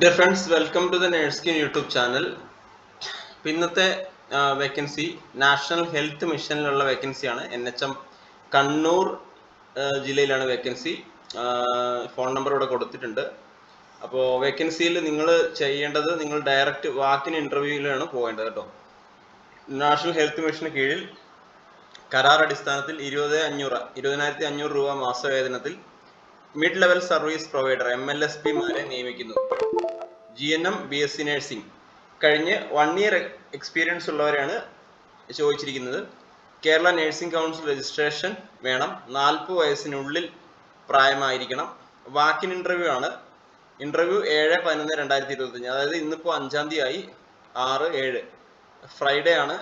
Dear friends welcome to the Nursekin YouTube channel ഇന്നത്തെ vacancy national health മിഷനിലുള്ള വേക്കൻസിയാണ് N H M Kannur ജില്ലയിലാണ് vacancy phone number ഇവിടെ കൊടുത്തിട്ടുണ്ട്. അപ്പോൾ വേക്കൻസിയിൽ നിങ്ങൾ ചെയ്യേണ്ടത് നിങ്ങൾ ഡയറക്റ്റ് വാക്കിന് ഇന്റർവ്യൂവിലാണ് പോകേണ്ടത് കേട്ടോ. നാഷണൽ ഹെൽത്ത് മിഷന് കീഴിൽ കരാർ അടിസ്ഥാനത്തിൽ ഇരുപത് അഞ്ഞൂറ് ഇരുപതിനായിരത്തി അഞ്ഞൂറ് രൂപ മാസവേതനത്തിൽ mid level service provider M L S പിമാരെ നിയമിക്കുന്നു. G N M B S C nursing കഴിഞ്ഞ് വൺ ഇയർ എക്സ്പീരിയൻസ് ഉള്ളവരെയാണ് ചോദിച്ചിരിക്കുന്നത്. കേരള നഴ്സിംഗ് കൗൺസിൽ രജിസ്ട്രേഷൻ വേണം. നാൽപ്പത് വയസ്സിനുള്ളിൽ പ്രായമായിരിക്കണം. വാക്കിൻ ഇന്റർവ്യൂ ആണ്. ഇന്റർവ്യൂ ഏഴ് പതിനൊന്ന് രണ്ടായിരത്തി ഇരുപത്തഞ്ച് അതായത് ഇന്നിപ്പോൾ അഞ്ചാം തീയതി ആയി ആറ് ഏഴ്. ഫ്രൈഡേ ആണ്.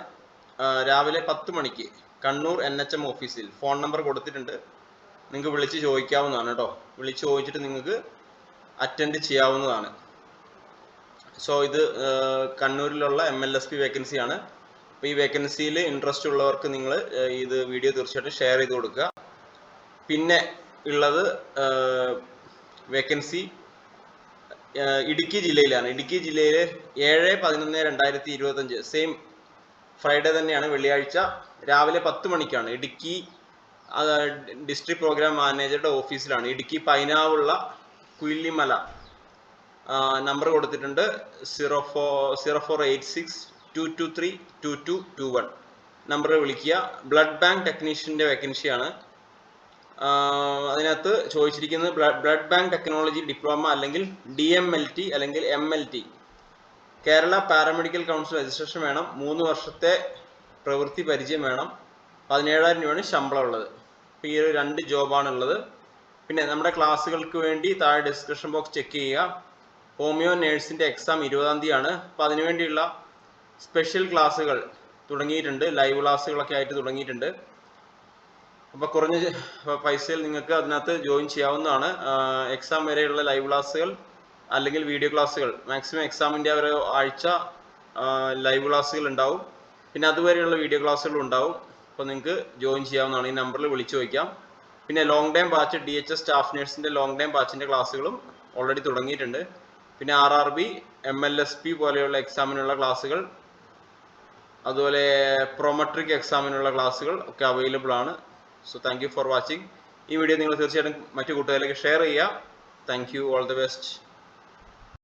രാവിലെ പത്ത് മണിക്ക്. കണ്ണൂർ എൻ എച്ച് എം ഓഫീസിൽ ഫോൺ നമ്പർ കൊടുത്തിട്ടുണ്ട്. നിങ്ങൾക്ക് വിളിച്ച് ചോദിക്കാവുന്നതാണ് കേട്ടോ. വിളിച്ച് ചോദിച്ചിട്ട് നിങ്ങൾക്ക് അറ്റൻഡ് ചെയ്യാവുന്നതാണ്. സോ ഇത് കണ്ണൂരിലുള്ള എം എൽ എസ് പി വേക്കൻസിയാണ് അപ്പോൾ ഈ വേക്കൻസിയിൽ ഇൻട്രസ്റ്റ് ഉള്ളവർക്ക് നിങ്ങൾ ഇത് വീഡിയോ തീർച്ചയായിട്ടും ഷെയർ ചെയ്ത് കൊടുക്കുക. പിന്നെ ഉള്ളത് വേക്കൻസി ഇടുക്കി ജില്ലയിലാണ്. ഇടുക്കി ജില്ലയിൽ ഏഴ് പതിനൊന്ന് രണ്ടായിരത്തി ഇരുപത്തഞ്ച് സെയിം ഫ്രൈഡേ തന്നെയാണ് വെള്ളിയാഴ്ച. രാവിലെ പത്ത് മണിക്കാണ്. ഇടുക്കി ഡിസ്ട്രിക്ട് പ്രോഗ്രാം മാനേജറുടെ ഓഫീസിലാണ് ഇടുക്കി പൈനാവുള്ള കുയിലിമല. നമ്പർ കൊടുത്തിട്ടുണ്ട് zero four zero four eight six two two three two two two one നമ്പറിൽ വിളിക്കുക. ബ്ലഡ് ബാങ്ക് ടെക്നീഷ്യന്റെ വേക്കൻസിയാണ് അതിനകത്ത് ചോദിച്ചിരിക്കുന്നത് ബ്ലഡ് ബാങ്ക് ടെക്നോളജി ഡിപ്ലോമ അല്ലെങ്കിൽ ഡി എം എൽ ടി അല്ലെങ്കിൽ M L T Kerala paramedical council registration വേണം. മൂന്ന് വർഷത്തെ പ്രവൃത്തി പരിചയം വേണം. പതിനേഴായിരം രൂപയാണ് ശമ്പളം ഉള്ളത്. അപ്പോൾ ഈ ഒരു രണ്ട് ജോബാണ് ഉള്ളത്. പിന്നെ നമ്മുടെ ക്ലാസ്സുകൾക്ക് വേണ്ടി താഴെ ഡിസ്ക്രിപ്ഷൻ ബോക്സ് ചെക്ക് ചെയ്യുക. ഹോമിയോ നേഴ്സിന്റെ എക്സാം ഇരുപതാം തീയതിയാണ്. അപ്പോൾ അതിനുവേണ്ടിയുള്ള സ്പെഷ്യൽ ക്ലാസ്സുകൾ തുടങ്ങിയിട്ടുണ്ട്. ലൈവ് ക്ലാസ്സുകളൊക്കെ ആയിട്ട് തുടങ്ങിയിട്ടുണ്ട്. അപ്പോൾ കുറഞ്ഞ പൈസയിൽ നിങ്ങൾക്ക് അതിനകത്ത് ജോയിൻ ചെയ്യാവുന്നതാണ്. എക്സാം വരെയുള്ള ലൈവ് ക്ലാസ്സുകൾ അല്ലെങ്കിൽ വീഡിയോ ക്ലാസ്സുകൾ. മാക്സിമം എക്സാമിന്റെ ഒരു ആഴ്ച ലൈവ് ക്ലാസ്സുകൾ ഉണ്ടാവും. പിന്നെ അതുവരെയുള്ള വീഡിയോ ക്ലാസ്സുകളും ഉണ്ടാവും. അപ്പോൾ നിങ്ങൾക്ക് ജോയിൻ ചെയ്യാവുന്നതാണ്. ഈ നമ്പറിൽ വിളിച്ചു ചോദിക്കാം. പിന്നെ long time batch D H S staff നേഴ്സിന്റെ long time ബാച്ചിന്റെ ക്ലാസ്സുകളും ഓൾറെഡി തുടങ്ങിയിട്ടുണ്ട്. പിന്നെ R R B M L S P പോലെയുള്ള എക്സാമിനുള്ള ക്ലാസ്സുകൾ അതുപോലെ പ്രൊമട്രിക് എക്സാമിനുള്ള ക്ലാസ്സുകൾ ഒക്കെ അവൈലബിൾ ആണ്. So thank you for watching ഈ വീഡിയോ നിങ്ങൾ തീർച്ചയായിട്ടും മറ്റു കൂട്ടുകാരിലേക്ക് ഷെയർ ചെയ്യുക. Thank you all the best